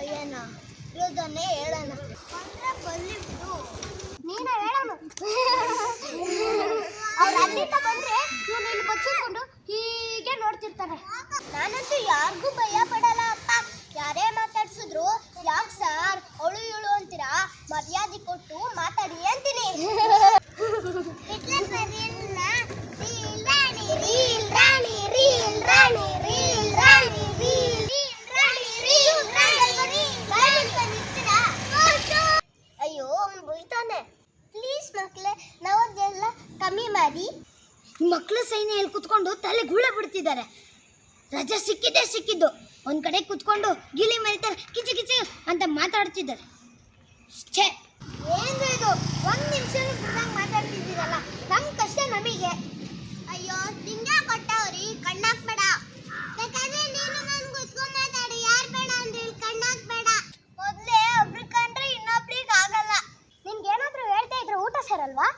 ಭಯನ ಇರೋದನ್ನೇ ಹೇಳೋಣ ಅಂದ್ರೆ ಬಲ್ಲಿ ಬಿಡು. ನೀನೇ ಹೇಳೋಣ ಅವ್ರು ಅಲ್ಲಿಂದ ಬಂದ್ರೆ ಇವನು ಇಲ್ಲಿ ಬಚ್ಚಿಕೊಂಡು ಹೀಗೆ ನೋಡ್ತಿರ್ತಾರೆ ನಾನಂತೂ ಯಾರಿಗೂ ಭಯ ಪಡಲ್ಲ ಅಪ್ಪ. ಯಾರೇ ಮಾತಾಡ್ಸಿದ್ರು ಯಾಕೆ ಸರ್ ಅವಳು ಇವಳು ಅಂತೀರಾ ಮರ್ಯಾದೆ ಕೊಟ್ಟು ಮಾತಾಡಿ ಅಂತೀನಿ ಹಿಟ್ಲರ್ ಸರಿಯಿಲ್ಲ ರೀಲ್ ರಾಣಿ ರೀಲ್ ರಾಣಿ ರೀಲ್ ರಾಣಿ ರೀಲ್ ರಾಣಿ ರೀಲ್ ರಾಣಿ ರೀಲ್ ರಾಣಿ ಅಯ್ಯೋ ಅವ್ನು ಬೈತಾನೆ ಪ್ಲೀಸ್ ಮಕ್ಕಳೇ ನಾವು ಅದೆಲ್ಲ ಕಮ್ಮಿ ಮಾಡಿ ಮಕ್ಕಳು ಸೈನ್ಯ ಇಲ್ಲಿ ಕುತ್ಕೊಂಡು ತಲೆ ಗೂಳ ಬಿಡ್ತಿದ್ದಾರೆ ರಜೆ ಸಿಕ್ಕಿದ್ದೇ ಸಿಕ್ಕಿದ್ದು. ಒಂದು ಕಡೆ ಕುತ್ಕೊಂಡು ಗಿಲಿ ಮರಿತಾರೆ ಕಿಚಿ ಕಿಚಿ ಅಂತ ಮಾತಾಡ್ತಿದ್ದಾರೆ. ಛೇ. ಏನು ಇದು? ಒಂದ್ ನಿಮಿಷ ಮಾತಾಡ್ತಿದ್ದೀರಲ್ಲ? ನಮ್ಮ ಕಷ್ಟ ನಮಗೆ. ಅಯ್ಯೋ ನಿಂಗೆ ಕೊಟ್ಟವ್ರಿ ಕಣ್ಣಾಕ್ಬೇಡ ಬೇಕಾದ್ರೆ ನೀನು ನನ್ ಕುತ್ಕೊಂಡ್ ಮಾತಾಡಿ ಯಾರ್ ಬೇಡ ಅಂದ್ರೆ ಇಲ್ಲಿ ಕಣ್ಣಾಕ್ಬೇಡ ಮೊದ್ಲೇ ಒಬ್ರು ಕಂಡ್ರೆ ಇನ್ನೊಬ್ರಿಗೆ ಆಗಲ್ಲ ನಿನ್ಗೆ ಏನಾದ್ರೂ ಹೇಳ್ತಾ ಇದ್ರೆ ಊಟ ಸೇರಲ್ವಾ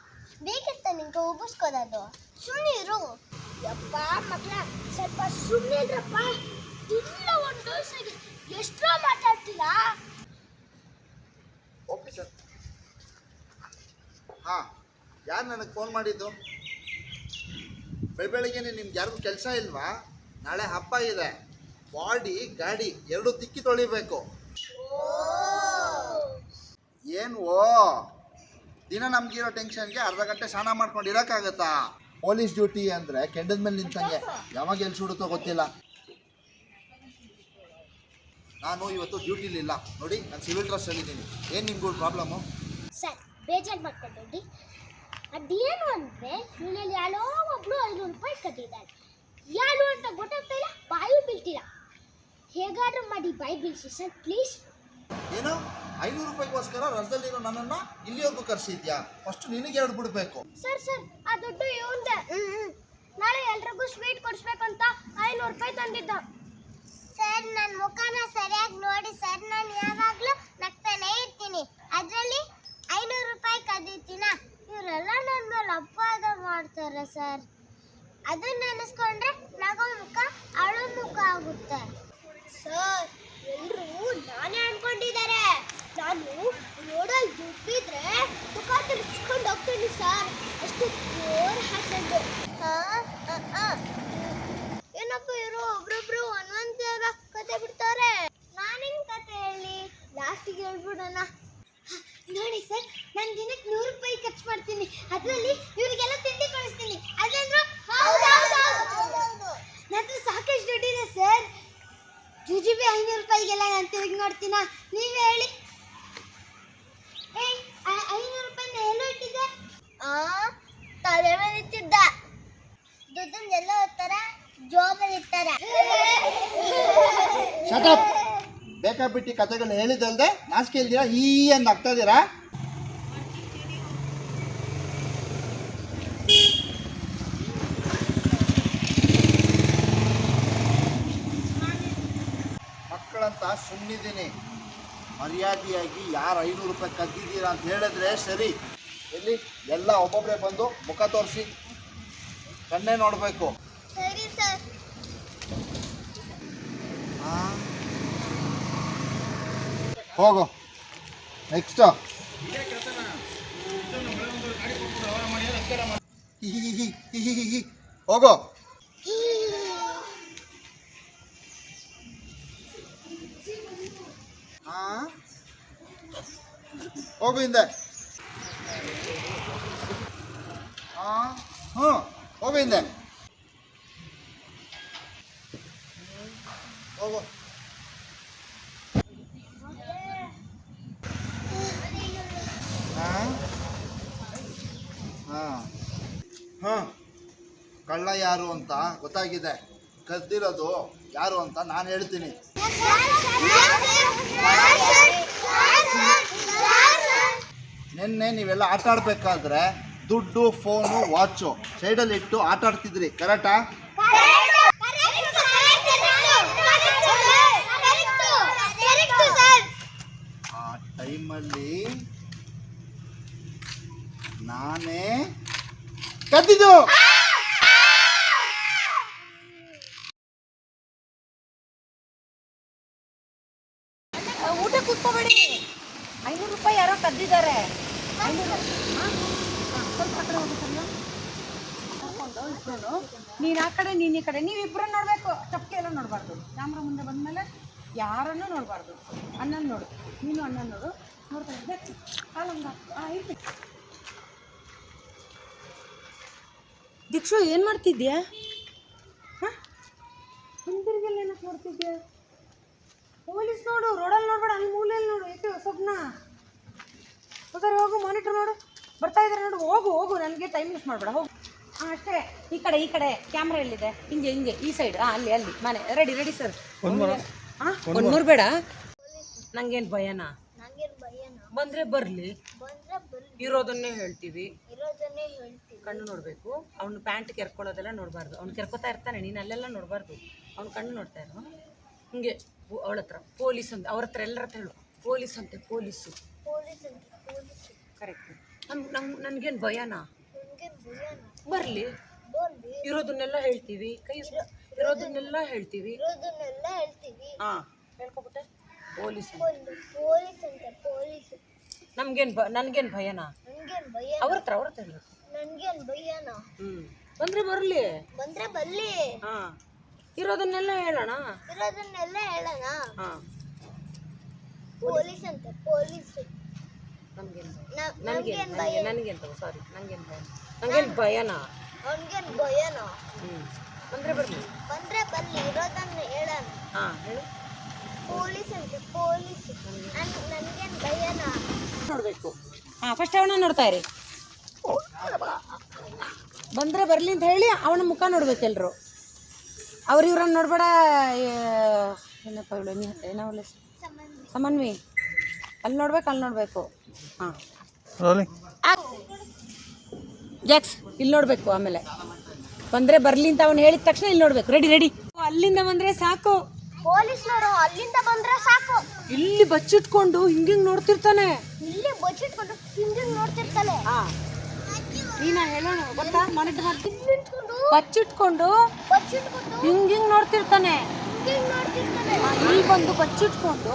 ಬೇಕಿತ್ತ ನಿನ್ಗೆ ಉಗಿಸ್ಕೋದದು ಸುಮ್ಮನೆ ಇರು ಯಪ್ಪ ಮಕ್ಳ ಸ್ವಲ್ಪ ಸುಮ್ಮನೆ ಇದ್ರಪ್ಪ ಇಲ್ಲ ಒಂದು ದೋಸೆಗೆ ಎಷ್ಟೋ ಮಾತಾಡ್ತೀರಾ ಓಕೆ ಸರ್ ಹಾಂ ಯಾರು ನನಗೆ ಫೋನ್ ಮಾಡಿದ್ದು? ಬೆಳಬೆಳಗ್ಗೆನೆ ನಿಮ್ಗೆ ಯಾರಿಗೂ ಕೆಲಸ ಇಲ್ವಾ? ನಾಳೆ ಹಬ್ಬ ಇದೆ. ಬಾಡಿ, ಗಾಡಿ ಎರಡು ತಿಕ್ಕಿ ತೊಳಿಬೇಕು. ಏನು ಓ ದಿನ ನಮ್ಗಿರೋ ಟೆನ್ಷನ್ಗೆ ಅರ್ಧ ಗಂಟೆ ಸ್ನಾನ ಮಾಡ್ಕೊಂಡು ಇರೋಕ್ಕಾಗತ್ತಾ? ಪೊಲೀಸ್ ಡ್ಯೂಟಿ ಅಂದರೆ ಕೆಂಡದ ಮೇಲೆ ನಿಂತಂಗೆ. ಯಾವಾಗ ಎಲ್ಲಿ ಸುಡುತ್ತೋ ಗೊತ್ತಿಲ್ಲ. ನಾನು ಇವತ್ತು ಡ್ಯೂಟಿಲಿಲ್ಲ ನೋಡಿ, ನಾನು ಸಿವಿಲ್ ಡ್ರೆಸ್ಸಲ್ಲಿದ್ದೀನಿ. ಏನು ನಿಮ್ಗೂ ಪ್ರಾಬ್ಲಮ್ಮು ಸರ್, ಬೇಜಾರು ಮಾಡ್ಕೊಂಡಿ ಅದೇನು ಅಂದ್ರೆ ಇವನಲ್ಲಿ ಯಾರೋ ಒಬ್ಳು ಐನೂರು ರೂಪಾಯಿ ಕಟ್ಟಿದ್ದಾರೆ. ಯಾರು ಅಂತ ಗೊತ್ತಾಗ್ತಾ ಇಲ್ಲ? ಬಾಯಿ ಬೀಳ್ತೀರಾ. ಹೇಗಾದ್ರೂ ಮಾಡಿ ಬಾಯಿ ಬೀಳಿಸಿ ಸರ್ ಪ್ಲೀಸ್ ಏನು? ಐನೂರು ರೂಪಾಯಿಗೋಸ್ಕರ ರಜದಲ್ಲಿರೋ ನನ್ನನ್ನು ಇಲ್ಲಿವರೆಗೂ ಕರ್ಸಿದ್ಯಾ? ಫಸ್ಟ್ ನಿನಗೆ ಎರಡು ಬಿಡಬೇಕು. ಸರ್ ಸರ್ ಆ ದುಡ್ಡು ಇವಂದೆ. ನಾಳೆ ಎಲ್ರಿಗೂ ಸ್ವೀಟ್ ಕೊಡಿಸ್ಬೇಕು ಅಂತ ಐನೂರು ರೂಪಾಯಿ ತಂದಿದ್ದ. ಸರ್ ನನ್ನ ಮುಖನ ಸರಿಯಾಗಿ ನೋಡಿ ಸರ್ ನಾನು ಯಾವಾಗಲೂ ನಗ್ತಾನೆ ಇರ್ತೀನಿ. ಅದರಲ್ಲಿ ಐನೂರು ರೂಪಾಯಿ ಕದೀತೀನ? ಇವರೆಲ್ಲ ನನ್ನ ಮೇಲೆ ಅಪವಾದ ಮಾಡ್ತಾರೆ ಸರ್. ಅದನ್ನ ನೆನೆಸ್ಕೊಂಡ್ರೆ ನಗೋ ಮುಖ ಅಳು ಮುಖ ಆಗುತ್ತೆ. ಸರ್ ಎಲ್ಲರೂ ನಾನೇ ಅನ್ಕೊಂಡಿದ್ದಾರೆ. ನಾನು ರೋಡಲ್ಲಿ ದುಡ್ಡಿದ್ರೆ ಮುಖ ತಿರ್ಸ್ಕೊಂಡು ಹೋಗ್ತೀನಿ ಸರ್. ಅಷ್ಟು ಜೋರ್ ಹಾಕೊಂಡು ಏನಪ್ಪ ಇರೋ ಒಬ್ರೊಬ್ರು ಒಂದೊಂದ್ ಕತೆ ಬಿಡ್ತಾರೆ? ನಾನೇನ್ ಕತೆ ಹೇಳಿ? ಲಾಸ್ಟಿಗೆ ಹೇಳ್ಬಿಡೋಣ. ನೋಡಿ ಸರ್, ನಾನು ದಿನಕ್ಕೆ ನೂರು ರೂಪಾಯಿ ಖರ್ಚು ಮಾಡ್ತೀನಿ. ಅದರಲ್ಲಿ ಇವರಿಗೆಲ್ಲ ತಿಂಡಿ ಕಳಿಸ್ತೀನಿ ಅದಂದ್ರೆ ನಂತರ ಸಾಕಷ್ಟು ದುಡ್ಡಿದೆ ಸರ್. ಜುಜುಬಿ ಐನೂರು ರೂಪಾಯಿಗೆಲ್ಲ ನಾನು ತಿರುಗಿ ನೋಡ್ತೀನ? ನೀವೇ ಹೇಳಿ ಏಯ್ ಆ- ಐನೂರು ರೂಪಾಯಿನ ಎಲ್ಲೋ ಇಟ್ಟಿದ್ದೆ ಆ ತಲೆ ಮೇಲೆ ಇಟ್ಟಿದ್ದ ದುಡ್ಡನ್ನ ಎಲ್ಲ ಇರ್ತಾರ ಜೋಬಲ್ಲಿ ಇರ್ತಾರ ಶಟಪ್ ಬೇಕಾಬಿಟ್ಟು ಕತೆಗಳನ್ನ ಹೇಳಿದಲ್ದೆ ನಾಚಿಕೆ ಇಲ್ದಿರಾ ಈ ಅಂತ ಆಗ್ತಾ ಇದ್ದೀರಾ? ಮಕ್ಕಳಂತ ಸುಮ್ಮನಿದ್ದೀನಿ ಮರ್ಯಾದೆಯಾಗಿ ಯಾರು ಐನೂರು ರೂಪಾಯಿ ಕದ್ದಿದ್ದೀರಾ ಅಂತ ಹೇಳಿದ್ರೆ ಸರಿ. ಎಲ್ಲಿ? ಎಲ್ಲ ಒಬ್ಬೊಬ್ಬರೇ ಬಂದು ಮುಖ ತೋರಿಸಿ. ಕಣ್ಣೇ ನೋಡಬೇಕು. ಸರಿ ಸರ್. ಹೋಗು. ನೆಕ್ಸ್ಟ್ ಹೋಗು. ಹಾ? ಹೋಗು ಹಿಂದೆ. ಹಾ? ಹ್ಞೂ. ಹೋಗು ಹಿಂದೆ. ಹೋಗು. ಹಾಂ. ಹಾಂ. ಕಳ್ಳ ಯಾರು ಅಂತ ಗೊತ್ತಾಗಿದೆ. ಕದ್ದಿರೋದು ಯಾರು ಅಂತ ನಾನು ಹೇಳ್ತೀನಿ. ನಿನ್ನೆ ನೀವೆಲ್ಲ ಆಟ ಆಡ್ಬೇಕಾದ್ರೆ ದುಡ್ಡು, ಫೋನು, ವಾಚು ಸೈಡಲ್ಲಿ ಇಟ್ಟು ಆಟ ಆಡ್ತಿದ್ರಿ. ಕರೆಕ್ಟಾ ಆ? ಟೈಮಲ್ಲಿ ನಾನೇ ಕದ್ದಿದ್ದು. ಊಟ ಕೂತ್ಕೋಬೇಡಿ. ಐನೂರು ರೂಪಾಯಿ ಯಾರೋ ಕದ್ದಿದ್ದಾರೆ. ನೀನ್ ಇಬ್ರು ಆ ಕಡೆ, ನೀನು ಈ ಕಡೆ. ನೀವಿಬ್ಬರು ನೋಡಬೇಕು. ಚಪ್ಪಲಿ ಎಲ್ಲ ನೋಡಬಾರ್ದು. ಕ್ಯಾಮ್ರಾ ಮುಂದೆ ಬಂದಮೇಲೆ ಯಾರನ್ನೂ ನೋಡಬಾರ್ದು. ಅಣ್ಣನ ನೋಡು. ನೀನು ಅಣ್ಣನ ನೋಡು. ನೋಡ್ತಾ ಇದ್ದೆ. ದೀಕ್ಷು ಏನು ಮಾಡ್ತಿದ್ಯಾ? ಹಾಂ? ಹಿಂದಿರುಗಲ್ಲ ಏನಕ್ಕೆ ನೋಡ್ತಿದ್ಯಾ ಪೊಲೀಸ್ ನೋಡು ರೋಡಲ್ಲಿ ನೋಡ್ಬೇಡ ಅಲ್ಲಿ ಮೂಲೆಯಲ್ಲಿ ನೋಡು ಏಕೆ ಸ್ವಪ್ನ ಸರಿ ಹೋಗು ಮಾನಿಟರ್ ನೋಡು ಬರ್ತಾ ಇದ್ದಾರೆ ನೋಡು ಹೋಗು ಹೋಗು ನನಗೆ ಟೈಮ್ ವೇಸ್ಟ್ ಮಾಡಬೇಡ ಹೋಗು. ಹಾಂ ಅಷ್ಟೇ. ಈ ಕಡೆ ಈ ಕಡೆ ಕ್ಯಾಮ್ರಾ ಎಲ್ಲಿದೆ? ಹಿಂಗೆ ಹಿಂಗೆ ಈ ಸೈಡ್ ಹಾಂ ಅಲ್ಲಿ ಅಲ್ಲಿ ಮನೆ. ರೆಡಿ ರೆಡಿ ಸರ್ ಹಾಂ? ಒಂದು ಮೂರು. ಬೇಡ ನಂಗೇನು ಭಯನಾ ನಂಗೇನು ಭಯನ? ಬಂದರೆ ಬರಲಿ. ಇರೋದನ್ನೇ ಹೇಳ್ತೀವಿ. ಇರೋದನ್ನೇ ಹೇಳ್ತೀವಿ. ಕಣ್ಣು ನೋಡಬೇಕು. ಅವ್ನು ಪ್ಯಾಂಟ್ ಕೆರ್ಕೊಳ್ಳೋದೆಲ್ಲ ನೋಡಬಾರ್ದು. ಅವ್ನು ಕೆರ್ಕೋತಾ ಇರ್ತಾನೆ ನೀನು ಅಲ್ಲೆಲ್ಲ ನೋಡಬಾರ್ದು. ಅವ್ನ ಕಣ್ಣು ನೋಡ್ತಾ ಇರೋ ಹಿಂಗೆ. ಅವಳ ಹತ್ರ ಪೊಲೀಸ್ ಅಂತ ಅವ್ರ ಹತ್ರ ಎಲ್ಲರ ಹತ್ರ ಹೇಳು. ಪೊಲೀಸ್ ಅಂತೆ ಪೊಲೀಸು. ಪೊಲೀಸ್ ಅಂತ ಪೊಲೀಸ್. ಕರೆಕ್ಟ್ ನಮ್ ನಮ್ ನನಗೇನು ಭಯನಾ? ಬರಲಿ. ಇರೋದನ್ನೆಲ್ಲ ಹೇಳ್ತೀವಿ. ಕೈ ಇರೋದನ್ನೆಲ್ಲ ಹೇಳ್ತೀವಿ. ಇರೋದನ್ನೆಲ್ಲ ಹೇಳ್ತೀವಿ. ಹಾಂ. ಹೇಳ್ಕೊಬಿಟ್ಟೆ? ಪೊಲೀಸ್. ಪೊಲೀಸ್. ನಮ್ಗೇನು ಬ ನನಗೇನು ಭಯನಾ? ನಂಗೇನು ಭಯ ಅವ್ರ ಹತ್ರ ಅವ್ರ ಹತ್ರ ಹೇಳು. ನನ್ಗೇನ್ ಭಯನ? ಹ್ಞೂ ಬಂದರೆ ಬರಲಿ. ಬಂದ್ರೆ ಬರ್ಲಿ. ಹಾಂ. ಇರೋದನ್ನೆಲ್ಲ ಹೇಳೋಣ? ಇರೋದನ್ನೆಲ್ಲ ಹೇಳೋಣ? ಹಾಂ. ಪೊಲೀಸ್ ಅಂತ ಪೊಲೀಸ್. ನಮ್ಗೇನು ನ- ನನಗೇನು ಭಯ? ನನಗೇನು ತಗೋ ಸಾರಿ ನಂಗೇನ್ ಭಯ. ನಂಗೇನ್ ಭಯನಾ? ಅವ್ನಿಗೇನು ಭಯನ? ಹ್ಞೂ ಬಂದರೆ ಬರಲಿ. ಬಂದ್ರೆ ಬರ್ಲಿ ಇರೋದನ್ನ ಹೇಳೋಣ. ಹಾಂ ಹೇಳು. ಪೊಲೀಸ್ ಅಂತ ಪೊಲೀಸ್. ನನ್ಗೇನ್ ಭಯನ ನೋಡಬೇಕು. ಹಾಂ ಫಸ್ಟ್ ಅವನ ನೋಡ್ತಾ ಇರಿ. ಬಂದ್ರೆ ಬರಲಿ ಅಂತ ಹೇಳಿ ಅವನ ಮುಖ ನೋಡ್ಬೇಕು ಎಲ್ರು. ಅವ್ರು ಇವ್ರನ್ನ ನೋಡ್ಬೇಡ ಏನಪ್ಪ ಇವಳು ಏನವಲ್ಲ ಸಮನ್ವಿ. ಅಲ್ಲಿ ನೋಡ್ಬೇಕು ಅಲ್ಲಿ ನೋಡಬೇಕು. ಹಾಂ. ಜಾಕ್ಸ್ ಇಲ್ಲಿ ನೋಡಬೇಕು ಆಮೇಲೆ. ಬಂದ್ರೆ ಬರಲಿ ಅಂತ ಅವ್ನು ಹೇಳಿದ ತಕ್ಷಣ ಇಲ್ಲಿ ನೋಡ್ಬೇಕು. ರೆಡಿ ರೆಡಿ ಅಲ್ಲಿಂದ ಬಂದ್ರೆ ಸಾಕು. ಪೊಲೀಸ್ನವರು ಅಲ್ಲಿಂದ ಬಂದ್ರೆ ಸಾಕು. ಇಲ್ಲಿ ಬಚ್ಚಿಟ್ಕೊಂಡು ಹಿಂಗಿಂಗ್ ನೋಡ್ತಿರ್ತಾನೆ. ಬಚ್ಚಿಟ್ಕೊಂಡು ಹಿಂಗೆ ನೋಡ್ತಿರ್ತಾನೆ ಹಾಂ. ನೀನ ಹೇಳೋಣ ಗೊತ್ತಾ? ಮಾನಿಟರ್ ಮಾಡ್ತೀನಿ ಬಚ್ಚಿಟ್ಕೊಂಡು ಬಚ್ಚಿಟ್ಕೊಂಡು? ಹಿಂಗ್ ಹಿಂಗ್ ನೋಡ್ತಿರ್ತಾನೆ ಹಿಂಗೆ ಇಲ್ಲಿ ಬಂದು ಬಚ್ಚಿಟ್ಕೊಂಡು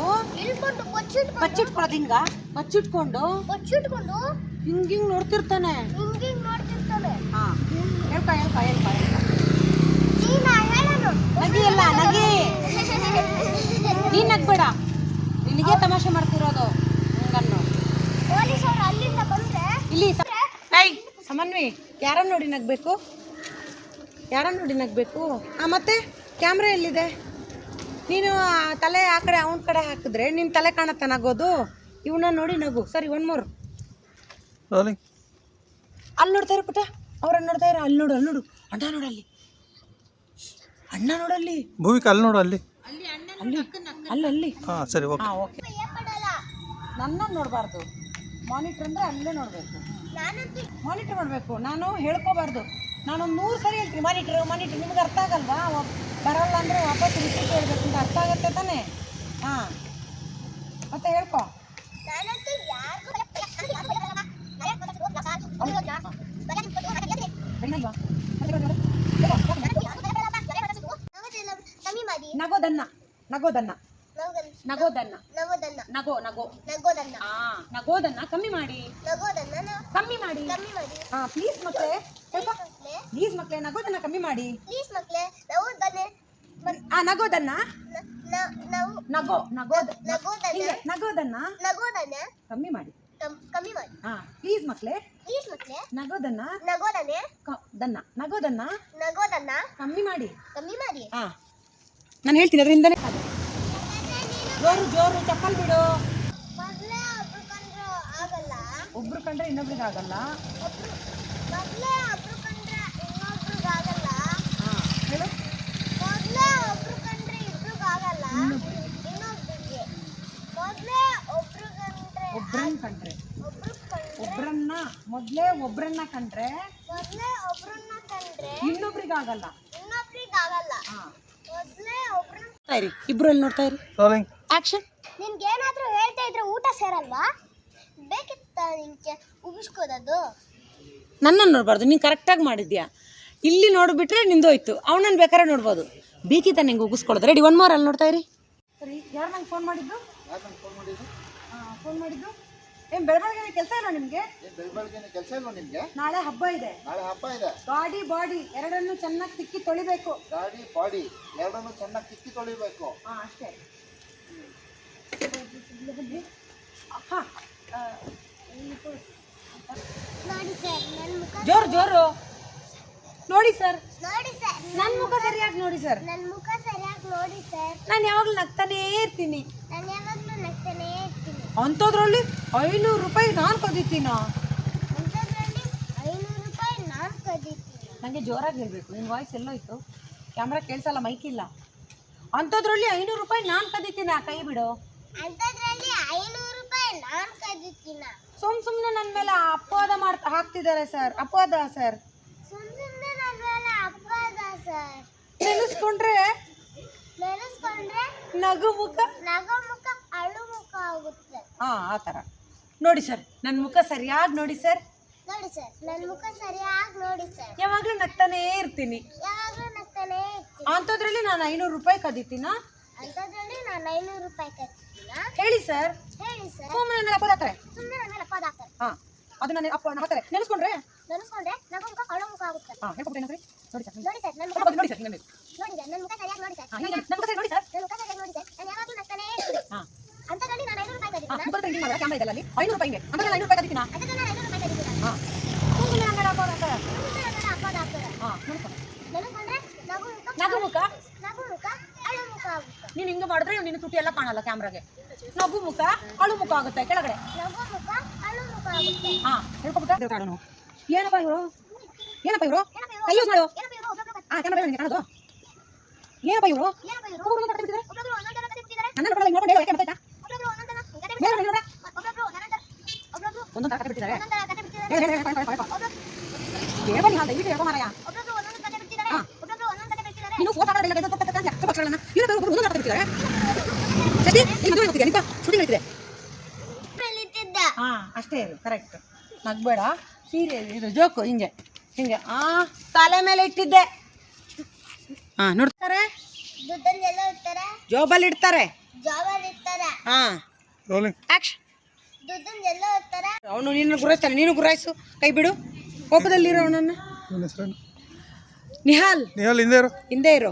ಬಂದು ಬಚ್ಚಿಟ್ಕೊಂಡು? ಬಚ್ಚಿಟ್ಕೊಳ್ಳೋದು ಹಿಂಗ. ಬಚ್ಚಿಟ್ಕೊಂಡು ಬಚ್ಚಿಟ್ಕೊಂಡು? ಹಿಂಗ್ ಹಿಂಗ್ ನೋಡ್ತಿರ್ತಾನೆ. ಹಿಂಗೆ ನೋಡ್ತಿರ್ತಾನೆ ಹಾ. ಹೇಳ್ಕ ಹೇಳ್ಕ ಹೇಳ್ಕ ಹೇಳ್ಕ. ನೀನ ಹೇಳೋನು ನಗಿ ಅಲ್ಲ ನಗಿ. ನೀನ್ ನಗ್ಬೇಡ. ನಿನಗೆ ತಮಾಷೆ ಮಾಡ್ತಿರೋದು ಹಂಗನ್ನು ಪೊಲೀಸವರು ಅಲ್ಲಿಂದ ಬಂದ್ರೆ ಇಲ್ಲಿ ಸಮನ್ವಿ ಯಾರನ್ನ ನೋಡಿ ನಗ್ಬೇಕು? ಯಾರನ್ನ ನೋಡಿ ನಗ್ಬೇಕು? ಆ ಮತ್ತೆ ಕ್ಯಾಮ್ರಾ ಎಲ್ಲಿದೆ? ನೀನು ಆ ತಲೆ ಆ ಕಡೆ ಅವನ ಕಡೆ ಹಾಕಿದ್ರೆ ನಿನ್ನ ತಲೆ ಕಾಣತ್ತೆ ನಗೋದು. ಇವನ್ನ ನೋಡಿ ನಗು. ಸರಿ ಒನ್ ಮೋರ್ ಅಲ್ಲಿ ನೋಡ್ತಾ ಇರು ಪುಟ್ಟ. ಅವ್ರನ್ನ ನೋಡ್ತಾ ಇರೋ. ಅಲ್ಲಿ ನೋಡು ಅಲ್ಲಿ ನೋಡು. ಅಣ್ಣ ನೋಡಲ್ಲಿ ಅಣ್ಣ ನೋಡಲ್ಲಿ ಭೂವಿಕ ಅಲ್ಲಿ ನೋಡು ಅಲ್ಲಿ. ಅಲ್ಲಿ ಅಲ್ಲಿ. ಅಲ್ಲಿ ಹಾಂ ಸರಿ ಓಕೆ ಹಾಂ ಓಕೆ ನನ್ನ ನೋಡಬಾರ್ದು. ಮಾನಿಟ್ರ್ ಅಂದ್ರೆ ಅಲ್ಲೇ ನೋಡಬೇಕು ಮಾನಿಟರ್ ಮಾಡಬೇಕು ನಾನು ಹೇಳ್ಕೋಬಾರ್ದು ನಾನೊಂದು ನೂರು ಸರಿ ಹೇಳ್ತೀನಿ ಮಾನಿಟ್ರ್ ಮಾನಿಟ್ರ್ ನಿಮ್ಗೆ ಅರ್ಥ ಆಗಲ್ವಾ ಬರಲ್ಲ ಅಂದ್ರೆ ವಾಪಸ್ ರಿಪೀಟ್ ಹೇಳ್ಬೇಕು ಅಂತ ಅರ್ಥ ಆಗತ್ತೆ ತಾನೇ ಹಾ ಮತ್ತೆ ಹೇಳ್ಕೊ ನಗೋದನ್ನ ನಗೋದನ್ನ ನಗೋದನ್ನ. ನಗೋದನ್ನ. ನಗೋ ನಗೋ. ನಗೋದನ್ನ. ಆ ನಗೋದನ್ನ ಕಮ್ಮಿ ಮಾಡಿ. ನಗೋದನ್ನ ನ- ಕಮ್ಮಿ ಮಾಡಿ. ಕಮ್ಮಿ ಮಾಡಿ. ಹಾ ಪ್ಲೀಸ್ ಮಕ್ಕಳೇ ಸ್ವಲ್ಪ ಪ್ಲೀಸ್ ಮಕ್ಕಳೇ ನಗೋದನ್ನ ಕಮ್ಮಿ ಮಾಡಿ. ಪ್ಲೀಸ್ ಮಕ್ಳೇ ನಗೋದನ್ನ ಆ ನಗೋದನ್ನ? ನ- ನ- ನಾವು ನಗೋ ನಗೋದ ನಗೋದನ್ನ. ಹಿಂಗೆ ನಗೋದನ್ನ? ನಗೋದನ್ನ. ಕಮ್ಮಿ ಮಾಡಿ. ಕಮ್- ಕಮ್ಮಿ ಮಾಡಿ. ಹಾ ಪ್ಲೀಸ್ ಮಕ್ಕಳೇ ಪ್ಲೀಸ್ ಮಕ್ಳೇ. ನಗೋದನ್ನ? ನಗೋದನ್ನ. ಕ- ದನ್ನ. ನಗೋದನ್ನ? ನಗೋದನ್ನ. ಕಮ್ಮಿ ಮಾಡಿ. ಕಮ್ಮಿ ಮಾಡಿ. ಹಾ ನಾನು ಹೇಳ್ತೀನಿ ಅದರಿಂದನೇ ಜೋರು ಜೋರು ಚಪ್ಪಲ್ ಬಿಡು. ಮೊದ್ಲೇ ಒಬ್ರು ಕಂಡ್ರು ಆಗಲ್ಲ. ಒಬ್ರು ಕಂಡ್ರೆ ಇನ್ನೊಬ್ರಿಗೆ ಆಗಲ್ಲ. ಒಬ್ರು ಮೊದ್ಲೇ ಒಬ್ರು ಕಂಡ್ರೆ ಇನ್ನೊಬ್ರಿಗೆ ಆಗಲ್ಲ. ಹಾ ಹೇಳು. ಮೊದ್ಲೇ ಒಬ್ರು ಕಂಡ್ರೆ ಇಬ್ರಿಗೆ ಆಗಲ್ಲ. ಇನ್ನೊಬ್ರಿಗೆ. ಮೊದ್ಲೇ ಒಬ್ರು ಕಂಡ್ರೆ ಒಬ್ರನ್ನ ಕಂಡ್ರೆ. ಒಬ್ರು ಒಬ್ರನ್ನ ಮೊದಲೇ ಒಬ್ರನ್ನ ಕಂಡ್ರೆ ಮೊದ್ಲೇ ಒಬ್ರನ್ನ ಕಂಡ್ರೆ ಇನ್ನೊಬ್ರಿಗೆ ಆಗಲ್ಲ. ಇನ್ನೊಬ್ರಿಗೆ ಆಗಲ್ಲ. ಹಾ. ಮೊದ್ಲೇ ಒಬ್ರನ್ನ ನೋಡ್ತಾ ಇರಿ ಆಕ್ಷನ್ ನಿನ್ಗೇನಾದ್ರೂ ಹೇಳ್ತಾ ಇದ್ರೆ ಊಟ ಸೇರಲ್ವಾ? ಬೇಕಿತ್ತ ನಿಂಗೆ ಉಗಿಸ್ಕೋದದು ನನ್ನನ್ನು ನೋಡಬಾರ್ದು ನೀನು ಕರೆಕ್ಟಾಗಿ ಮಾಡಿದ್ಯಾ? ಇಲ್ಲಿ ನೋಡಿಬಿಟ್ರೆ ನಿಂದೋಯ್ತು ಅವನನ್ನು ಬೇಕಾರೆ ನೋಡ್ಬೋದು. ಬೇಕಿತ್ತ ನಿಂಗೆ ಉಗಿಸ್ಕೊಳ್ಳೋದು? ರೆಡಿ ಒನ್ ಮೋರ್ ಅಲ್ಲಿ ನೋಡ್ತಾ ಇರಿ. ಸರಿ ಯಾರು ನಂಗೆ ಫೋನ್ ಮಾಡಿದ್ದು? ಫೋನ್ ಫೋನ್ ಮಾಡಿದ್ದು? ಏನು ಬೆಳಗ್ಗೆ ಕೆಲಸ ಇಲ್ಲ ನಿಮಗೆ? ಏನು ಕೆಲಸ ಇಲ್ಲ ನಿಮಗೆ? ನಾಳೆ ಹಬ್ಬ ಇದೆ. ನಾಳೆ ಹಬ್ಬ ಇದೆ? ಗಾಡಿ ಬಾಡಿ ಎರಡನ್ನು ಚೆನ್ನಾಗಿ ತಿಕ್ಕಿ ತೊಳಿಬೇಕು. ಗಾಡಿ ಬಾಡಿ ಎರಡನ್ನೂ ಚೆನ್ನಾಗಿ ತಿಕ್ಕಿ ತೊಳಿಬೇಕು. ಹಾಂ ಅಷ್ಟೇ. ಜೋರು ಜೋರು. ನೋಡಿ ಸರ್. ನೋಡಿ ಸರ್ ನನ್ನ ಮುಖ ಸರಿಯಾಗಿ ನೋಡಿ ಸರ್. ನನ್ನ ಮುಖ ಸರಿಯಾಗಿ ನೋಡಿ ಸರ್. ನಾನು ಯಾವಾಗಲೂ ನಗ್ತಾನೇ ಇರ್ತೀನಿ. ನಾನು ಯಾವಾಗಲೂ ನಗ್ತಾನೇ ಇರ್ತೀನಿ. ಅಂಥದ್ರಲ್ಲಿ ಐನೂರು ರೂಪಾಯಿ ನಾನು ಕದೀತೀನ? ಅಂಥದ್ರಲ್ಲಿ ಐನೂರು ರೂಪಾಯಿ ನಾನು ಕದೀತೀನಿ. ನನಗೆ ಜೋರಾಗಿ ಹೇಳಬೇಕು. ನಿನ್ನ ವಾಯ್ಸ್ ಎಲ್ಲೋಯ್ತು. ಕ್ಯಾಮ್ರಾ ಕೇಳಿಸಲ್ಲ ಮೈಕ್ ಇಲ್ಲ. ಅಂಥದ್ರಲ್ಲಿ ಐನೂರು ರೂಪಾಯಿ ನಾನು ಕದೀತೀನಿ ಆ ಕೈ ಬಿಡು. ಅಂಥದ್ರಲ್ಲಿ ಐನೂರು ರೂಪಾಯಿ ನಾನು ಕದೀತೀನ? ಸುಮ್ ಸುಮ್ಮನೆ ನನ್ನ ಮೇಲೆ ಅಪವಾದ ಮಾಡ್ತಾ ಹಾಕ್ತಿದ್ದಾರೆ ಸರ್ ಅಪವಾದ ಸರ್. ಸುಮ್ ಸುಮ್ಮನೆ ನನ್ನ ಮೇಲೆ ಅಪವಾದ ಸರ್. ನೆನೆಸ್ಕೊಂಡ್ರೆ? ನೆನೆಸ್ಕೊಂಡ್ರೆ ನಗು ಮುಖ? ನಗು ಮುಖ ಅಳು ಮುಖ ಆಗುತ್ತೆ. ಹಾಂ ಆ ಥರ. ನೋಡಿ ಸರ್ ನನ್ನ ಮುಖ ಸರಿಯಾಗಿ ನೋಡಿ ಸರ್. ನೋಡಿ ಸರ್ ನನ್ನ ಮುಖ ಸರಿಯಾಗಿ ನೋಡಿ ಸರ್. ಯಾವಾಗಲೂ ನಗ್ತಾನೇ ಇರ್ತೀನಿ. ಯಾವಾಗಲೂ ನಗ್ತಾನೇ ಇರ್ತೀನಿ. ಅಂಥದ್ರಲ್ಲಿ ನಾನು ಐನೂರು ರೂಪಾಯಿ ಕದೀತೀನ? ಅಂಥದ್ರಲ್ಲಿ ನಾನು ಐನೂರು ರೂಪಾಯಿ ಕದೀತೀನ? ಹೇಳಿ ಸರ್. ಹೇಳಿ ಸರ್. ಸುಮ್ಮನೆ ನನ್ನ ಅಪವಾದ ಹಾಕ್ತಾರೆ. ಸುಮ್ಮನೆ ನನ್ನ ಮೇಲೆ ಅಪವಾದ ಹಾಕ್ತಾರೆ. ಹಾಂ ಅದು ನನ್ನ ಅಪ್ಪ ಹಾಕ್ತಾರೆ. ನೆನೆಸ್ಕೊಂಡ್ರೆ? ನೆನೆಸ್ಕೊಂಡ್ರೆ ನನ್ನ ಮುಖ ಕಳ್ಳ ಮುಖ ಆಗುತ್ತೆ. ಹಾಂ ಹೇಳ್ಕೊಬಿಟ್ಟು ಏನಂದ್ರೆ? ನೋಡಿ ಸರ್ ನೋಡಿ ಸರ್ ನನ್ನ ಮುಖ ನೋಡಿ ಸರ್ ನೋಡಿ ಸರ್. ನನ್ನ ಮುಖ ಸರಿಯಾಗಿ ನೋಡಿ ಸರ್. ನನ್ನ ಮುಖ ಸರಿ ನೋಡಿ ಸರ್. ನನ್ನ ಮುಖ ಸರಿಯಾಗಿ ನೋಡಿ ಸರ್. ನಾನು ಯಾವಾಗಲೂ ನಗ್ತಾನೇ ಇರ್ತೀನಿ. ಹಾಂ. ಅಂಥದ್ರಲ್ಲಿ ನಾನು ಐನೂರು ರೂಪಾಯಿ ಕದೀತೀನಿ? ಮುಖದ ಹಿಂಗೆ ಮಾಡಿದ್ರೆ ಕ್ಯಾಮ್ರಾ ಇದೆಲ್ಲ ಅಲ್ಲಿ? ಐನೂರು ರೂಪಾಯಿ ಹಿಂಗೆ. ಅಂದ್ರೆ ನಾನು ಐನೂರು ರೂಪಾಯಿ ಕದೀತೀನ? ಹಾಂ. ನೀನು ಹಿಂಗೆ ಮಾಡಿದ್ರೆ ನಿನ್ನ ತುಟಿ ಎಲ್ಲ ಕಾಣಲ್ಲ ಕ್ಯಾಮ್ರಾಗೆ. ನಗು ಮುಖ ಅಳು ಮುಖ ಆಗುತ್ತೆ ಕೆಳಗಡೆ. ಹಾಂ ಏನಪ್ಪ ಇವರು? ಏನಪ್ಪ ಇವರು? ಕೈ ಯೂಸ್ ಕಾಣೋದು ಏನಪ್ಪ ಇವರು? ಒಂದೊಂದು ಕತೆ ನೀನು ಹಾಕೋದಿಲ್ಲ ತಕ್ಕ ತಕ್ಕ ಇರೋ ಒಬ್ಬರು ಸತಿ ಮದುವೆ ಹೋಗ್ತಿದ್ಯಾ ಶೂಟಿಂಗ್ ಹೇಳ್ತಿದೆ ಹಾಂ ಅಷ್ಟೇ ಕರೆಕ್ಟ್ ನಗ್ಬೇಡ ಸೀರೆ ಇದು ಜೋಕು ಹಿಂಗೆ ಹಿಂಗೆ ಆ ತಲೆ ಮೇಲೆ ಇಟ್ಟಿದ್ದೆ ಹಾಂ ನೋಡ್ತಾರೆ ಜೋಬಲ್ಲಿ ಇಡ್ತಾರೆ? ಜಾಬಲ್ಲಿ ಇರ್ತಾರೆ ಹಾಂ. ರೋಲಿಂಗ್ ಆಕ್ಷನ್ ಅವನು ನೀನು ಗುರಾಯಿಸ್ತಾನೆ ನೀನು ಗುರಾಯಿಸು. ಕೈ ಬಿಡು. ಕೋಪದಲ್ಲಿರೋ ಅವನನ್ನು. ನಿಹಾಲ್. ನಿಹಾಲ್ ಹಿಂದೆ ಇರು. ಹಿಂದೆ ಇರು.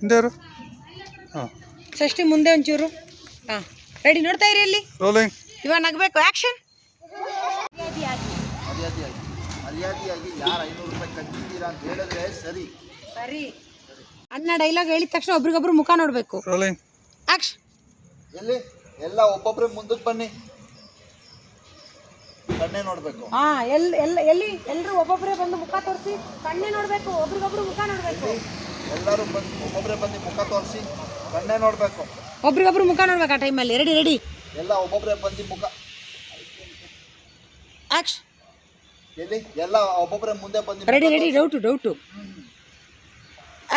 ಹಿಂದೆ ಇರು. ಹಾಂ. ಷಷ್ಠಿ ಮುಂದೆ ಒಂಚೂರು. ಹಾಂ. ರೆಡಿ ನೋಡ್ತಾ ಇರಿ ಇಲ್ಲಿ ರೋಲಿಂಗ್ ಇವಾಗ ನಗಬೇಕು. ಆ್ಯಕ್ಷನ್ ಮರ್ಯಾದೆಯಾಗಿ ಮರ್ಯಾದೆಯಾಗಿ ಯಾರು ಐನೂರು ರೂಪಾಯಿ ಕದ್ದಿದ್ದೀರಾ ಅಂತ ಹೇಳಿದ್ರೆ ಸರಿ. ಸರಿ. ಅಣ್ಣ ಡೈಲಾಗ್ ಹೇಳಿದ ತಕ್ಷಣ ಒಬ್ರಿಗೊಬ್ರು ಮುಖ ನೋಡಬೇಕು. ರೋಲಿಂಗ್ ಆಕ್ಷನ್ ಎಲ್ಲಿ? ಎಲ್ಲ ಒಬ್ಬೊಬ್ರಿಗೆ ಮುಂದಕ್ಕೆ ಬನ್ನಿ. ಕಣ್ಣೇ ನೋಡಬೇಕು. ಹಾ ಎಲ್ ಎಲ್ಲ ಎಲ್ಲಿ ಎಲ್ಲರೂ ಒಬ್ಬೊಬ್ಬರೇ ಬಂದು ಮುಖ ತೋರಿಸಿ ಕಣ್ಣೇ ನೋಡಬೇಕು ಒಬ್ರಿಗೊಬ್ರು ಮುಖ ನೋಡಬೇಕು. ಎಲ್ಲರೂ ಬಂದು ಒಬ್ಬೊಬ್ಬರೇ ಬಂದು ಮುಖ ತೋರಿಸಿ ಕಣ್ಣೆ ನೋಡಬೇಕು. ಒಬ್ರಿಗೊಬ್ರು ಮುಖ ನೋಡ್ಬೇಕು ಆ ಟೈಮಲ್ಲಿ ರೆಡಿ ರೆಡಿ ಎಲ್ಲ ಒಬ್ಬೊಬ್ಬರೇ ಬಂದು ಮುಖ. ಆಕ್ಷನ್ ಎಲ್ಲಿ? ಎಲ್ಲ ಒಬ್ಬೊಬ್ಬರೇ ಮುಂದೆ ಬಂದು ready ready doubt doubt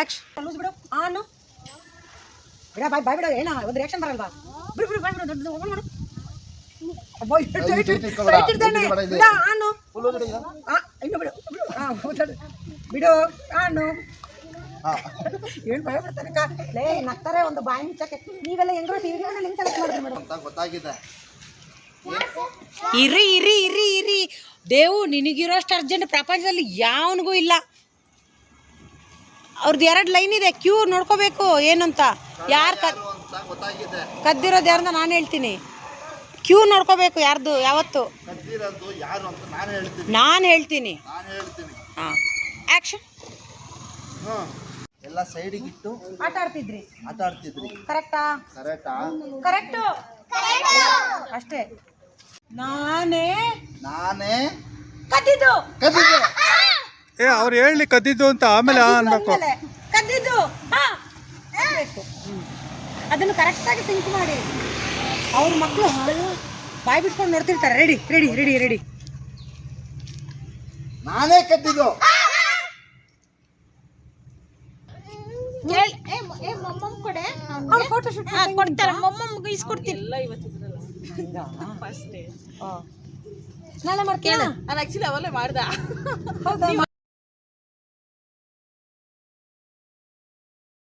action loose ಬಿಡು. ಆನು. ಬಿಡ ಬಾಯ್ ಬಾಯ್ ಬಿಡ. ಏನ ಒಂದು ರಿಯಾಕ್ಷನ್ ಬರಲ್ವಾ? ಬಿಡು ಬಿಡು ಬಾಯ್ ಬಿಡು. ದೊಡ್ಡ ಓಪನ್ ಮಾಡು. ಬಿಡು, ಆನು. ಏನು ಭಯ ಪಡ್ತಾರೆ ಕಾ ಲೇ ನಗ್ತಾರೆ ಒಂದು ಬಾಯಿ ಮುಚ್ಚಕ್ಕೆ. ನೀವೆಲ್ಲ ಹೆಂಗ್ರೋ ಟಿವಿಗೆ ಲಿಂಕ್ ಸೆಲೆಕ್ಟ್ ಮಾಡಿದ್ರಿ ಮೇಡಮ್ ಗೊತ್ತಾಗಿದೆ. ಇರಿ ಇರಿ ಇರಿ ಇರಿ. ದೇವು ನಿನಗಿರೋಷ್ಟು ಅರ್ಜೆಂಟ್ ಪ್ರಪಂಚದಲ್ಲಿ ಯಾವನಿಗೂ ಇಲ್ಲ. ಅವ್ರದ್ದು ಎರಡು ಲೈನ್ ಇದೆ ಕ್ಯೂ ನೋಡ್ಕೋಬೇಕು ಏನಂತ. ಯಾರು ಕದ್ದಿರೋದು ಯಾರಂತ ನಾನು ಹೇಳ್ತೀನಿ. ಕ್ಯೂ ನೋಡ್ಕೋಬೇಕು ಯಾರ್ದು ಯಾವತ್ತು? ಕದ್ದಿರೋದು ಯಾರು ಅಂತ ನಾನು ಹೇಳ್ತೀನಿ. ನಾನು ಹೇಳ್ತೀನಿ. ನಾನು ಹೇಳ್ತೀನಿ. ಹಾಂ. ಆ್ಯಕ್ಷನ್ ಎಲ್ಲ ಸೈಡಿಗೆ ಇಟ್ಟು ಆಟ ಆಡ್ತಿದ್ರಿ? ಆಟ ಆಡ್ತಿದ್ರಿ. ಕರೆಕ್ಟಾ? ಕರೆಕ್ಟಾ? ಕರೆಕ್ಟು. ಅಷ್ಟೇ. ನಾನೇ ನಾನೇ ಕದ್ದಿದ್ದು. ಕದ್ದಿದ್ದು. ಏ ಅವ್ರು ಹೇಳಿ ಕದ್ದಿದ್ದು ಅಂತ ಆಮೇಲೆ ಅನ್ಬೇಕು. ಕದ್ದಿದ್ದು. ಅದನ್ನು ಕರೆಕ್ಟಾಗಿ ಸಿಂಕ್ ಮಾಡಿ. ಅವ್ರ ಮಕ್ಕಳು ಬಾಯಿ ಬಿಟ್ಕೊಂಡು ನೋಡ್ತಿರ್ತಾರೆ. ರೆಡಿ ರೆಡಿ ರೆಡಿ ರೆಡಿ ನಾನೇ ಕದ್ದಿದ್ದು ಕೊಡ್ತಾರೆ ಮೊಮ್ಮಮ್ಮಗೆ ಇಸ್ಕೊಡ್ತೀನಿ. ನಾಳೆ ಮಾಡ್ತೀನಿ ನಾನು ಆಕ್ಚುಲಿ ಅವಲ್ಲೇ ಮಾಡ್ದ. ಹೌದಾ?